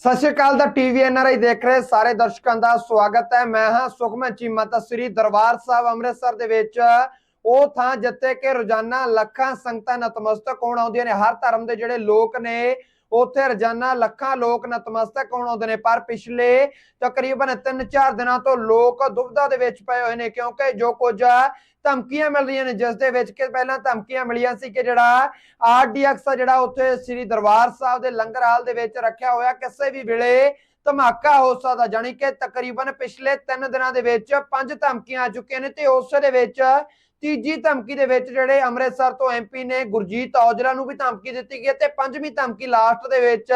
ਸਤਿ ਸ਼੍ਰੀ ਅਕਾਲ ਦਾ TV NRI ਦੇਖ ਰਹੇ ਸਾਰੇ ਦਰਸ਼ਕਾਂ ਦਾ ਸਵਾਗਤ ਹੈ। ਮੈਂ ਹਾਂ ਸੁਖਮਨ ਚੀਮਾ ਤਾਂ ਸ੍ਰੀ ਦਰਬਾਰ ਸਾਹਿਬ ਅੰਮ੍ਰਿਤਸਰ ਦੇ ਵਿੱਚ। ਉਹ ਥਾਂ ਜਿੱਥੇ ਕਿ ਰੋਜ਼ਾਨਾ ਲੱਖਾਂ ਸੰਗਤਾਂ ਨਤਮਸਤਕ ਹੋਣ ਆਉਂਦੀਆਂ ਨੇ। ਹਰ ਧਰਮ ਦੇ ਜਿਹੜੇ ਲੋਕ ਨੇ ਉੱਥੇ ਰੋਜ਼ਾਨਾ ਲੱਖਾਂ ਲੋਕ ਨਤਮਸਤਕ ਹੋਣ ਆਉਂਦੇ ਨੇ, ਪਰ ਪਿਛਲੇ ਤਕਰੀਬਨ 3-4 ਦਿਨਾਂ ਤੋਂ ਲੋਕ ਦੁਬਿਧਾ ਦੇ ਵਿੱਚ ਪਏ ਹੋਏ ਨੇ, ਕਿਉਂਕਿ ਜੋ ਕੁਝ ਧਮਕੀਆਂ ਮਿਲ ਰਹੀਆਂ ਨੇ, ਜਿਸ ਦੇ ਵਿੱਚ ਕਿ ਪਹਿਲਾਂ ਧਮਕੀਆਂ ਮਿਲੀਆਂ ਸੀ ਕਿ ਜਿਹੜਾ ਆਰਡੀਐਕਸ ਆ, ਜਿਹੜਾ ਉੱਥੇ ਸ੍ਰੀ ਦਰਬਾਰ ਸਾਹਿਬ ਦੇ ਲੰਗਰ ਹਾਲ ਦੇ ਵਿੱਚ ਰੱਖਿਆ ਹੋਇਆ, ਕਿਸੇ ਵੀ ਵੇਲੇ ਧਮਾਕਾ ਹੋ ਸਕਦਾ ਜਾਨੀ ਕਿ ਤਕਰੀਬਨ ਪਿਛਲੇ 3 ਦਿਨਾਂ ਦੇ ਵਿੱਚ ਪੰਜ ਧਮਕੀਆਂ ਆ ਚੁੱਕੀਆਂ ਨੇ ਤੇ ਉਸ ਦੇ ਵਿੱਚ ਤੀਜੀ ਧਮਕੀ ਦੇ ਵਿੱਚ ਜਿਹੜੇ ਅੰਮ੍ਰਿਤਸਰ ਤੋਂ ਐਮਪੀ ਨੇ ਗੁਰਜੀਤ ਔਜਲਾ ਨੂੰ ਵੀ ਧਮਕੀ ਦਿੱਤੀ ਗਈ ਤੇ ਪੰਜਵੀਂ ਧਮਕੀ ਲਾਸਟ ਦੇ ਵਿੱਚ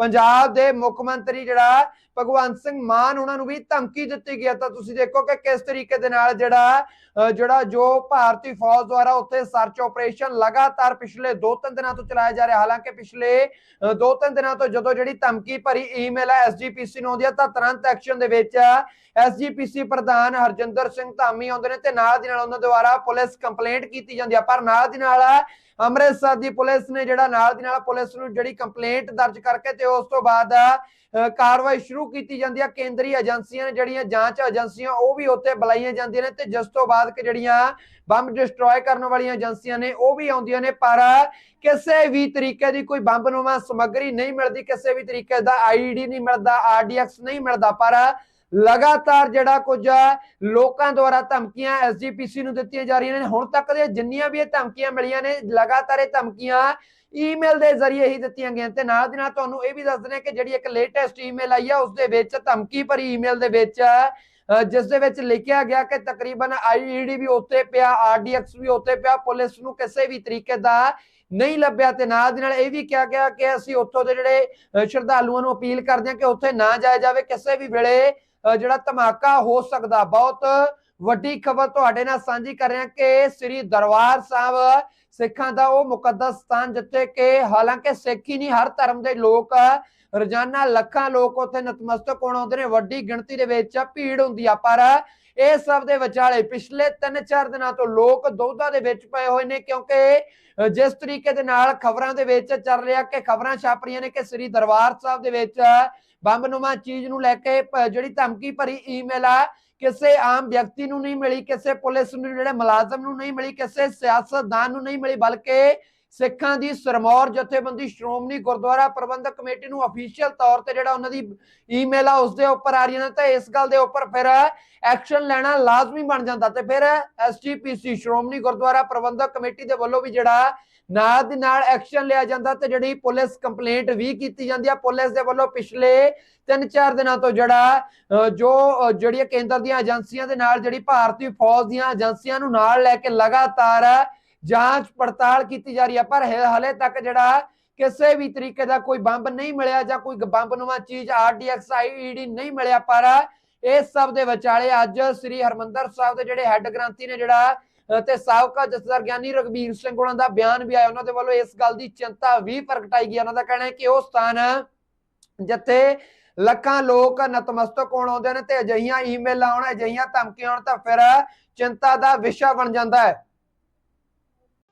ਪੰਜਾਬ ਦੇ ਮੁੱਖ ਮੰਤਰੀ ਜਿਹੜਾ ਭਗਵੰਤ ਸਿੰਘ ਮਾਨ ਉਹਨਾਂ ਨੂੰ ਵੀ ਧਮਕੀ ਦਿੱਤੀ ਗਈ ਹੈ। ਤਾਂ ਤੁਸੀਂ ਦੇਖੋ ਕਿ ਕਿਸ ਤਰੀਕੇ ਦੇ ਨਾਲ ਜਿਹੜਾ ਜਿਹੜਾ ਜੋ ਭਾਰਤੀ ਫੌਜ ਦੁਆਰਾ ਉੱਥੇ ਸਰਚ ਆਪਰੇਸ਼ਨ ਲਗਾਤਾਰ ਪਿਛਲੇ 2-3 ਦਿਨਾਂ ਤੋਂ ਚਲਾਇਆ ਜਾ ਰਿਹਾ ਹਾਲਾਂਕਿ ਪਿਛਲੇ 2-3 ਦਿਨਾਂ ਤੋਂ ਜਦੋਂ ਜਿਹੜੀ ਧਮਕੀ ਭਰੀ ਈਮੇਲ ਹੈ ਐਸਜੀਪੀਸੀ ਨੂੰ ਆਉਂਦੀ ਹੈ ਤਾਂ ਤੁਰੰਤ ਐਕਸ਼ਨ ਦੇ ਵਿੱਚ ਐਸਜੀਪੀਸੀ ਪ੍ਰਧਾਨ ਹਰਜਿੰਦਰ ਸਿੰਘ ਧਾਮੀ ਆਉਂਦੇ ਨੇ ਤੇ ਨਾਲ ਦੀ ਨਾਲ ਉਹਨਾਂ ਦੁਆਰਾ ਪੁਲਿਸ ਕੰਪਲੇਂਟ ਕੀਤੀ ਜਾਂਦੀ ਹੈ ਪਰ ਨਾਲ ਦੀ ਨਾਲ ਅੰਮ੍ਰਿਤਸਰ ਦੀ ਪੁਲਿਸ ਨੇ ਜਿਹੜਾ ਨਾਲ ਦੀ ਨਾਲ ਪੁਲਿਸ ਨੂੰ ਜਿਹੜੀ ਕੰਪਲੇਂਟ ਦਰਜ ਕਰਕੇ ਤੇ ਉਸ ਤੋਂ ਬਾਅਦ ਕਾਰਵਾਈ ਸ਼ੁਰੂ ਕੀਤੀ ਜਾਂਦੀ ਹੈ ਕੇਂਦਰੀ ਏਜੰਸੀਆਂ ਨੇ ਜਿਹੜੀਆਂ ਜਾਂਚ ਏਜੰਸੀਆਂ, ਉਹ ਵੀ ਉੱਥੇ ਬੁਲਾਈਆਂ ਜਾਂਦੀਆਂ ਨੇ ਤੇ ਜਿਸ ਤੋਂ ਬਾਅਦ ਕਿ ਜਿਹੜੀਆਂ ਬੰਬ ਡਿਸਟਰੋਏ ਕਰਨ ਵਾਲੀਆਂ ਏਜੰਸੀਆਂ ਨੇ, ਉਹ ਵੀ ਆਉਂਦੀਆਂ ਨੇ। ਪਰ ਕਿਸੇ ਵੀ ਤਰੀਕੇ ਦੀ ਕੋਈ ਬੰਬ ਨੂੰਮਾ ਸਮੱਗਰੀ ਨਹੀਂ ਮਿਲਦੀ, ਕਿਸੇ ਵੀ ਤਰੀਕੇ ਦਾ ਆਈਡੀ ਨਹੀਂ ਮਿਲਦਾ ਆਰਡੀਐਕਸ ਨਹੀਂ ਮਿਲਦਾ। ਪਰ ਲਗਾਤਾਰ ਜਿਹੜਾ ਕੁਝ ਲੋਕਾਂ ਦੁਆਰਾ ਧਮਕੀਆਂ ਐਸਜੀਪੀਸੀ ਨੂੰ ਦਿੱਤੀਆਂ ਜਾ ਰਹੀਆਂ ਨੇ। ਹੁਣ ਤੱਕ ਦੇ ਜਿੰਨੀਆਂ ਵੀ ਇਹ ਧਮਕੀਆਂ ਮਿਲੀਆਂ ਨੇ, ਲਗਾਤਾਰ ਇਹ ਧਮਕੀਆਂ ਈਮੇਲ ਦੇ ਜ਼ਰੀਏ ਹੀ ਦਿੱਤੀਆਂ ਗਈਆਂ ਤੇ ਨਾਲ ਦੀ ਨਾਲ ਤੁਹਾਨੂੰ ਇਹ ਵੀ ਦੱਸ ਦਿੰਦੇ ਕਿ ਜਿਹੜੀ ਇੱਕ ਲੇਟੈਸਟ ਈਮੇਲ ਆਈ ਆ, ਉਸ ਦੇ ਵਿੱਚ ਧਮਕੀ ਭਰੀ ਈਮੇਲ ਦੇ ਵਿੱਚ ਜਿਸ ਦੇ ਵਿੱਚ ਲਿਖਿਆ ਗਿਆ ਕਿ ਤਕਰੀਬਨ ਆਈਡੀ ਵੀ ਉੱਤੇ ਪਿਆ ਆਰਡੀਐਕਸ ਵੀ ਉੱਤੇ ਪਿਆ, ਪੁਲਿਸ ਨੂੰ ਕਿਸੇ ਵੀ ਤਰੀਕੇ ਦਾ ਨਹੀਂ ਲੱਭਿਆ ਤੇ ਨਾਲ ਦੀ ਨਾਲ ਇਹ ਵੀ ਕਿਹਾ ਗਿਆ ਕਿ ਅਸੀਂ ਉੱਥੋਂ ਦੇ ਜਿਹੜੇ ਸ਼ਰਧਾਲੂਆਂ ਨੂੰ ਅਪੀਲ ਕਰਦੇ ਹਾਂ ਕਿ ਉੱਥੇ ਨਾ ਜਾਇਆ ਜਾਵੇ, ਕਿਸੇ ਵੀ ਵੇਲੇ ਜਿਹੜਾ ਧਮਾਕਾ ਹੋ ਸਕਦਾ, ਬਹੁਤ ਵੱਡੀ ਖਬਰ ਤੁਹਾਡੇ ਨਾਲ ਸਾਂਝੀ ਕਰ ਰਿਹਾ ਕਿ ਸ੍ਰੀ ਦਰਬਾਰ ਸਾਹਿਬ ਸਿੱਖਾਂ ਦਾ ਉਹ ਮੁਕੱਦਸ ਸਥਾਨ ਜਿੱਥੇ ਕਿ ਹਾਲਾਂਕਿ ਸਿੱਖ ਹੀ ਨਹੀਂ, ਹਰ ਧਰਮ ਦੇ ਲੋਕ, ਰੋਜ਼ਾਨਾ ਲੱਖਾਂ ਲੋਕ ਉੱਥੇ ਨਤਮਸਤਕ ਹੋਣ ਆਉਂਦੇ ਨੇ, ਵੱਡੀ ਗਿਣਤੀ ਦੇ ਵਿੱਚ ਭੀੜ ਹੁੰਦੀ ਆ, ਪਰ ਇਹ ਸਭ ਦੇ ਵਿਚਾਲੇ ਪਿਛਲੇ 3-4 ਦਿਨਾਂ ਤੋਂ ਲੋਕ ਦੁਬਿਧਾ ਦੇ ਵਿੱਚ ਪਏ ਹੋਏ ਨੇ, ਕਿਉਂਕਿ ਜਿਸ ਤਰੀਕੇ ਦੇ ਨਾਲ ਖਬਰਾਂ ਦੇ ਵਿੱਚ ਚੱਲ ਰਿਹਾ ਕਿ ਖਬਰਾਂ ਛਾਪ ਰਹੀਆਂ ਨੇ ਕਿ ਸ੍ਰੀ ਦਰਬਾਰ ਸਾਹਿਬ ਦੇ ਵਿੱਚ ਬੰਬ ਨੂਮਾ ਚੀਜ਼ ਨੂੰ ਲੈ ਕੇ ਜਿਹੜੀ ਧਮਕੀ ਭਰੀ ਈਮੇਲ ਆ ਕਿਸੇ ਆਮ ਵਿਅਕਤੀ ਨੂੰ ਨਹੀਂ ਮਿਲੀ, ਕਿਸੇ ਪੁਲਿਸ ਨੂੰ, ਜਿਹੜੇ ਮੁਲਾਜ਼ਮ ਨੂੰ ਨਹੀਂ ਮਿਲੀ, ਕਿਸੇ ਸਿਆਸਤਦਾਨ ਨੂੰ ਨਹੀਂ ਮਿਲੀ, ਬਲਕਿ ਸਿੱਖਾਂ ਦੀ ਸਰਮੌਰ ਜਥੇਬੰਦੀ ਸ਼੍ਰੋਮਣੀ ਗੁਰਦੁਆਰਾ ਪ੍ਰਬੰਧਕ ਕਮੇਟੀ ਨੂੰ ਅਫੀਸ਼ੀਅਲ ਤੌਰ ਤੇ ਜਿਹੜਾ ਉਹਨਾਂ ਦੀ ਈਮੇਲ ਆ ਉਸ ਦੇ ਉੱਪਰ ਆ ਰਹੀਆਂ ਤਾਂ ਇਸ ਗੱਲ ਦੇ ਉੱਪਰ ਫਿਰ ਐਕਸ਼ਨ ਲੈਣਾ ਲਾਜ਼ਮੀ ਬਣ ਜਾਂਦਾ ਤੇ ਫਿਰ ਐਸਜੀਪੀਸੀ ਸ਼੍ਰੋਮਣੀ ਗੁਰਦੁਆਰਾ ਪ੍ਰਬੰਧਕ ਕਮੇਟੀ ਦੇ ਵੱਲੋਂ ਵੀ ਜਿਹੜਾ ਨਾਲ ਦੀ ਨਾਲ ਐਕਸ਼ਨ ਲਿਆ ਜਾਂਦਾ ਤੇ ਜਿਹੜੀ ਪੁਲਿਸ ਕੰਪਲੇਂਟ ਵੀ ਕੀਤੀ ਜਾਂਦੀ ਆ। ਪੁਲਿਸ ਦੇ ਵੱਲੋਂ ਪਿਛਲੇ 3-4 ਦਿਨਾਂ ਤੋਂ ਜਿਹੜਾ ਜੋ ਅ, ਜਿਹੜੀਆਂ ਕੇਂਦਰ ਦੀਆਂ ਏਜੰਸੀਆਂ ਦੇ ਨਾਲ ਜਿਹੜੀ ਭਾਰਤੀ ਫੌਜ ਦੀਆਂ ਏਜੰਸੀਆਂ ਨੂੰ ਨਾਲ ਲੈ ਕੇ ਲਗਾਤਾਰ ਜਾਂਚ ਪੜਤਾਲ ਕੀਤੀ ਜਾ ਰਹੀ ਹੈ ਪਰ ਹ- ਹਲੇ ਤੱਕ ਜਿਹੜਾ ਕਿਸੇ ਵੀ ਤਰੀਕੇ ਦਾ ਕੋਈ ਬੰਬ ਨਹੀਂ ਮਿਲਿਆ ਜਾਂ ਕੋਈ ਬੰਬ ਨੁਮਾ ਚੀਜ਼ ਆਰਡੀਐਕਸ ਆਈਈਡੀ ਨਹੀਂ ਮਿਲਿਆ, ਪਰ ਇਸ ਸਭ ਦੇ ਵਿਚਾਲੇ ਅੱਜ ਸ੍ਰੀ ਹਰਮੰਦਰ ਸਾਹਿਬ ਦੇ ਜਿਹੜੇ ਹੈੱਡ ਗ੍ਰੰਥੀ ਨੇ ਜਿਹੜਾ ਤੇ ਸਾਬਕਾ ਜਥੇਦਾਰ ਗਿਆਨੀ ਰਗਬੀਰ ਸਿੰਘ ਉਹਨਾਂ ਦਾ ਬਿਆਨ ਵੀ ਆਇਆ, ਉਹਨਾਂ ਦੇ ਵੱਲੋਂ ਇਸ ਗੱਲ ਦੀ ਚਿੰਤਾ ਵੀ ਪ੍ਰਗਟਾਈ ਗਈ, ਉਹਨਾਂ ਦਾ ਕਹਿਣਾ ਹੈ ਕਿ ਉਹ ਸਥਾਨ ਜਿੱਥੇ ਲੱਖਾਂ ਲੋਕ ਨਤਮਸਤਕ ਹੋਣ ਆਉਂਦੇ ਨੇ ਤੇ ਅਜਿਹੀਆਂ ਈਮੇਲ ਆਉਣ, ਅਜਿਹੀਆਂ ਧਮਕੀਆਂ ਆਉਣ, ਤਾਂ ਫਿਰ ਚਿੰਤਾ ਦਾ ਵਿਸ਼ਾ ਬਣ ਜਾਂਦਾ ਹੈ।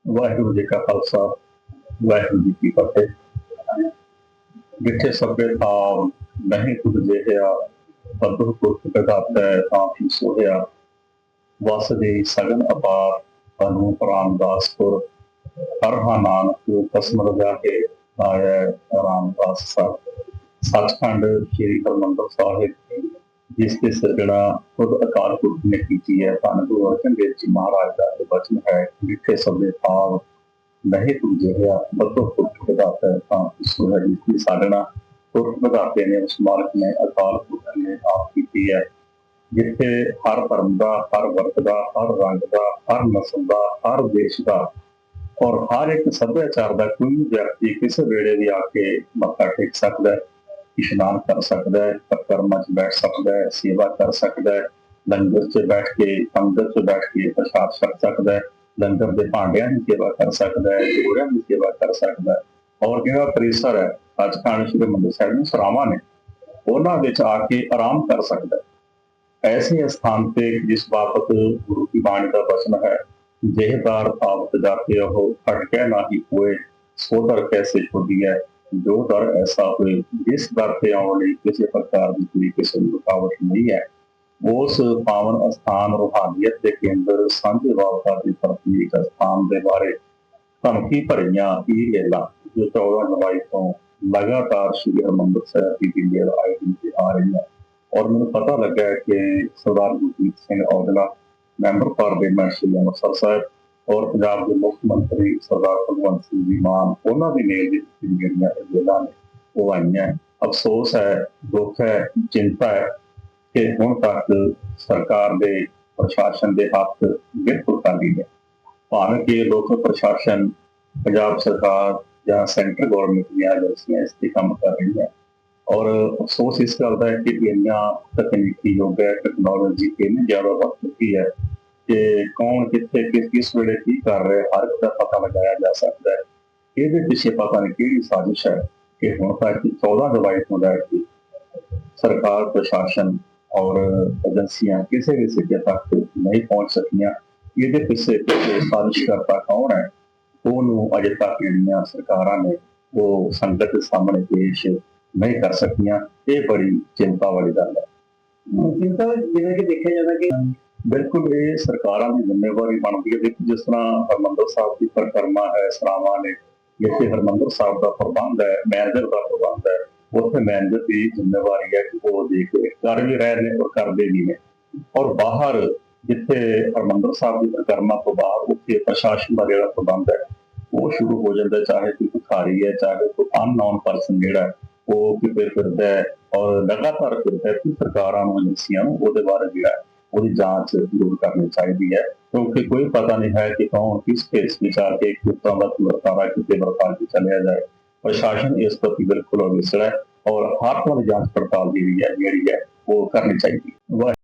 ਵਾਹਿਗੁਰੂ ਜੀ ਕਾ ਖਾਲਸਾ, ਵਾਹਿਗੁਰੂ ਜੀ ਕੀ ਫਤਿਹ। ਜਿੱਥੇ ਸਭੇ ਭਾਵ ਨਹੀਂ ਕੁਝ ਜਿਹਾ ਬੰਦੂ ਪੁਰਖ ਕਦਾਤਾ ਤਾਂ ਹੀ ਸੋਹਿਆ। ਵਸ ਦੇ ਸਗਨ ਅਪਾਰ ਅਨੂ ਰਾਮਦਾਸਪੁਰ ਹਰ ਨਾਨਕ ਕੋ ਕਸਮ ਰਜਾ ਕੇ ਆਇਆ ਰਾਮਦਾਸ ਸਾਹਿਬ। ਸੱਚਖੰਡ ਸ੍ਰੀ ਹਰਿਮੰਦਰ ਸਾਹਿਬ ਜਿਸ ਤੇ ਸਿਰਜਣਾ ਖੁਦ ਅਕਾਲ ਪੁਰਖ ਨੇ ਕੀਤੀ ਹੈ, ਧੰਨ ਗੁਰੂ ਅਰਜਨ ਦੇਵ ਜੀ ਮਹਾਰਾਜ ਦਾ ਇਹ ਬਚਨ ਹੈ ਜਿੱਥੇ ਸਭੇ ਭਾਵ ਨਹੀਂ ਤੂੰ ਜਿਹੜਾ ਬੱਤੋ ਪੁਰਖ ਵਧਾਤਾ ਹੈ, ਤਾਂ ਸੋਹਾ ਜੀ ਦੀ ਸਾਧਨਾ ਪੁਰਖ ਵਧਾਤੇ ਨੇ, ਉਸ ਮਾਲਕ ਨੇ ਅਕਾਲ ਪੁਰਖ ਨੇ ਆਪ ਕੀਤੀ ਹੈ। ਜਿੱਥੇ ਹਰ ਧਰਮ ਦਾ, ਹਰ ਵਰਗ ਦਾ, ਹਰ ਰੰਗ ਦਾ, ਹਰ ਨਸਲ ਦਾ, ਹਰ ਦੇਸ਼ ਦਾ ਔਰ ਹਰ ਇੱਕ ਸੱਭਿਆਚਾਰ ਦਾ ਕੋਈ ਵਿਅਕਤੀ ਕਿਸੇ ਵੇਲੇ ਵੀ ਆ ਕੇ ਮੱਥਾ ਟੇਕ ਸਕਦਾ ਹੈ। ਇਸ਼ਨਾਨ ਕਰ ਸਕਦਾ ਹੈ, ਪਰਕਰਮਾਂ 'ਚ ਬੈਠ ਸਕਦਾ ਹੈ, ਸੇਵਾ ਕਰ ਸਕਦਾ ਹੈ, ਲੰਗਰ 'ਚ ਬੈਠ ਕੇ ਅੰਦਰ 'ਚ ਬੈਠ ਕੇ ਪ੍ਰਸ਼ਾਦ ਛਕ ਸਕਦਾ ਹੈ, ਲੰਗਰ ਦੇ ਭਾਂਡਿਆਂ ਦੀ ਸੇਵਾ ਕਰ ਸਕਦਾ ਹੈ, ਜੋੜਿਆਂ ਦੀ ਸੇਵਾ ਕਰ ਸਕਦਾ ਹੈ। ਔਰ ਜਿਹੜਾ ਪਰਿਸਰ ਹੈ? ਅੱਜ ਖਾਣ ਸ਼੍ਰੀ ਮੰਦਰ ਸਾਹਿਬ ਨੂੰ ਸਰਾਵਾਂ ਨੇ। ਉਹਨਾਂ ਵਿੱਚ ਆ ਕੇ ਆਰਾਮ ਕਰ ਸਕਦਾ ਹੈ। ਐਸੇ ਸਥਾਨ ਤੇ ਜਿਸ ਬਾਬਤ ਗੁਰੂ ਕੀ ਬਾਣੀ ਦਾ ਬਚਨ ਹੈ ਜਿਹਦਾਰ ਆਵਤ ਜਾਤੇ ਉਹ ਹਟਕੇ ਨਾ ਹੀ ਹੋਏ, ਸੋਦਰ ਕੈਸੇ ਛੁੱਟੀ ਹੈ ਜੋ ਦਰ ਐਸਾ ਹੋਏ, ਜਿਸ ਦਰ ਤੇ ਆਉਣ ਲਈ ਕਿਸੇ ਪ੍ਰਕਾਰ ਦੀ ਕੋਈ ਕਿਸੇ ਦੀ ਰੁਕਾਵਟ ਨਹੀਂ ਹੈ, ਉਸ ਪਾਵਨ ਅਸਥਾਨ ਰੂਹਾਨੀਅਤ ਦੇ ਕੇਂਦਰ ਸਾਂਝੇ ਵਾਪਾ ਦੇ ਪ੍ਰਤੀਕ ਸਥਾਨ ਦੇ ਬਾਰੇ ਧਮਕੀ ਭਰੀਆਂ ਇਹ ਗੱਲਾਂ ਜੋ 14 ਜੁਲਾਈ ਤੋਂ ਲਗਾਤਾਰ ਸ਼੍ਰੀ ਹਰਿਮੰਦਰ ਸਾਹਿਬ ਦੀ ਦਿੱਲੀ ਆਈ ਤੇ ਆ ਰਹੀਆਂ। ਔਰ ਮੈਨੂੰ ਪਤਾ ਲੱਗਾ ਕਿ ਸਰਦਾਰ ਗੁਰਜੀਤ ਸਿੰਘ ਔਜਲਾ, ਮੈਂਬਰ ਪਾਰਲੀਮੈਂਟ ਸ਼੍ਰੀ ਅੰਮ੍ਰਿਤਸਰ ਸਾਹਿਬ ਔਰ ਪੰਜਾਬ ਦੇ ਮੁੱਖ ਮੰਤਰੀ ਸਰਦਾਰ ਭਗਵੰਤ ਸਿੰਘ ਜੀ ਮਾਨ, ਉਹਨਾਂ ਦੀ ਮੇਲ ਦੇ ਵਿੱਚ ਜਿਹੜੀਆਂ ਗੱਲਾਂ ਨੇ, ਉਹ ਆਈਆਂ ਅਫਸੋਸ ਹੈ, ਦੁੱਖ ਹੈ, ਚਿੰਤਾ ਹੈ ਕਿ ਹੁਣ ਤੱਕ ਸਰਕਾਰ ਦੇ ਪ੍ਰਸ਼ਾਸਨ ਦੇ ਹੱਥ ਬਿਲਕੁਲ ਖਾਲੀ ਨੇ ਭਾਵੇਂ ਕਿ ਲੋਕ ਪ੍ਰਸ਼ਾਸਨ ਪੰਜਾਬ ਸਰਕਾਰ ਜਾਂ ਸੈਂਟਰ ਗਵਰਨਮੈਂਟ ਦੀਆਂ ਏਜੰਸੀਆਂ ਇਸ ਤੇ ਕੰਮ ਕਰ ਰਹੀਆਂ ਔਰ ਅਫਸੋਸ ਇਸ ਗੱਲ ਦਾ ਹੈ ਕਿ ਇੰਨਾ ਤਕਨੀਕੀ ਯੋਗ ਹੈ, ਟੈਕਨੋਲੋਜੀ ਇੰਨੀ ਜ਼ਿਆਦਾ ਵੱਧ ਚੁੱਕੀ ਹੈ ਕਿ ਕੌਣ ਕਿੱਥੇ ਕਿਸ ਕਿਸ ਵੇਲੇ ਕੀ ਕਰ ਰਿਹਾ ਹਰ ਇੱਕ ਦਾ ਪਤਾ ਲਗਾਇਆ ਜਾ ਸਕਦਾ ਹੈ। ਇਹਦੇ ਪਿੱਛੇ ਪਤਾ ਨਹੀਂ ਕਿਹੜੀ ਸਾਜ਼ਿਸ਼ ਹੈ ਕਿ ਹੁਣ ਤੱਕ 14 ਜੁਲਾਈ ਤੋਂ ਲੈ ਕੇ ਸਰਕਾਰ, ਪ੍ਰਸ਼ਾਸਨ ਔਰ ਏਜੰਸੀਆਂ ਕਿਸੇ ਵੀ ਸਿੱਟੇ ਤੱਕ ਨਹੀਂ ਪਹੁੰਚ ਸਕੀਆਂ। ਇਹਦੇ ਪਿੱਛੇ ਸਾਜ਼ਿਸ਼ ਕਰਤਾ ਕੌਣ ਹੈ? ਉਹਨੂੰ ਅਜੇ ਤੱਕ ਜਿਹੜੀਆਂ ਸਰਕਾਰਾਂ ਨੇ ਉਹ ਸੰਗਤ ਦੇ ਸਾਹਮਣੇ ਪੇਸ਼ ਨਹੀਂ ਕਰ ਸਕੀਆਂ। ਇਹ ਬੜੀ ਚਿੰਤਾ ਵਾਲੀ ਗੱਲ ਹੈ। ਚਿੰਤਾ ਜਿਵੇਂ ਕਿ ਦੇਖਿਆ ਜਾਂਦਾ ਕਿ ਬਿਲਕੁਲ ਇਹ ਸਰਕਾਰਾਂ ਦੀ ਜ਼ਿੰਮੇਵਾਰੀ ਬਣਦੀ ਹੈ। ਦੇਖੋ ਜਿਸ ਤਰ੍ਹਾਂ ਹਰਮੰਦਰ ਸਾਹਿਬ ਦੀ ਪਰਿਕਰਮਾ ਹੈ ਸਰਾਵਾਂ ਨੇ ਜਿੱਥੇ ਹਰਮੰਦਰ ਸਾਹਿਬ ਦਾ ਪ੍ਰਬੰਧ ਹੈ ਮੈਨੇਜਰ ਦਾ ਪ੍ਰਬੰਧ ਹੈ ਉੱਥੇ ਮੈਨੇਜਰ ਦੀ ਜ਼ਿੰਮੇਵਾਰੀ ਹੈ ਕਿ ਉਹ ਦੇਖ ਕੇ ਕਰ ਵੀ ਰਹੇ ਨੇ ਔਰ ਕਰਦੇ ਵੀ ਨੇ। ਔਰ ਬਾਹਰ ਜਿੱਥੇ ਹਰਮੰਦਰ ਸਾਹਿਬ ਦੀ ਪਰਿਕਰਮਾ ਤੋਂ ਬਾਅਦ ਉੱਥੇ ਪ੍ਰਸ਼ਾਸਨ ਦਾ ਜਿਹੜਾ ਪ੍ਰਬੰਧ ਹੈ ਉਹ ਸ਼ੁਰੂ ਹੋ ਜਾਂਦਾ ਚਾਹੇ ਕੋਈ ਭਿਖਾਰੀ ਹੈ ਚਾਹੇ ਕੋਈ ਅਨਨੋਨ ਪਰਸਨ ਜਿਹੜਾ ਉਹ ਕਿਤੇ ਫਿਰਦਾ ਹੈ ਔਰ ਲਗਾਤਾਰ ਫਿਰਦਾ ਹੈ ਕਿ ਸਰਕਾਰਾਂ ਨੂੰ ਏਜੰਸੀਆਂ ਨੂੰ ਉਹਦੇ ਬਾਰੇ ਜਿਹੜਾ ਹੈ, ਉਹਦੀ ਜਾਂਚ ਜ਼ਰੂਰ ਕਰਨੀ ਚਾਹੀਦੀ ਹੈ, ਕਿਉਂਕਿ ਕੋਈ ਪਤਾ ਨਹੀਂ ਹੈ ਕਿ ਕੌਣ ਕਿਸ ਕੇਸ ਵਿਚਾਰ ਆ ਕੇ ਕਿੱਦਾਂ ਦਾ ਵਰਤਾਰਾ ਕਿਤੇ ਵਰਤਾ ਕੇ ਚੱਲਿਆ ਜਾਏ। ਪ੍ਰਸ਼ਾਸਨ ਇਸ ਪ੍ਰਤੀ ਬਿਲਕੁਲ ਅਵਿਸੜ ਹੈ ਔਰ ਹਰ ਤਰ੍ਹਾਂ ਦੀ ਜਾਂਚ ਪੜਤਾਲ ਦੀ ਜਿਹੜੀ ਹੈ ਜਿਹੜੀ ਹੈ, ਉਹ ਕਰਨੀ ਚਾਹੀਦੀ ਹੈ।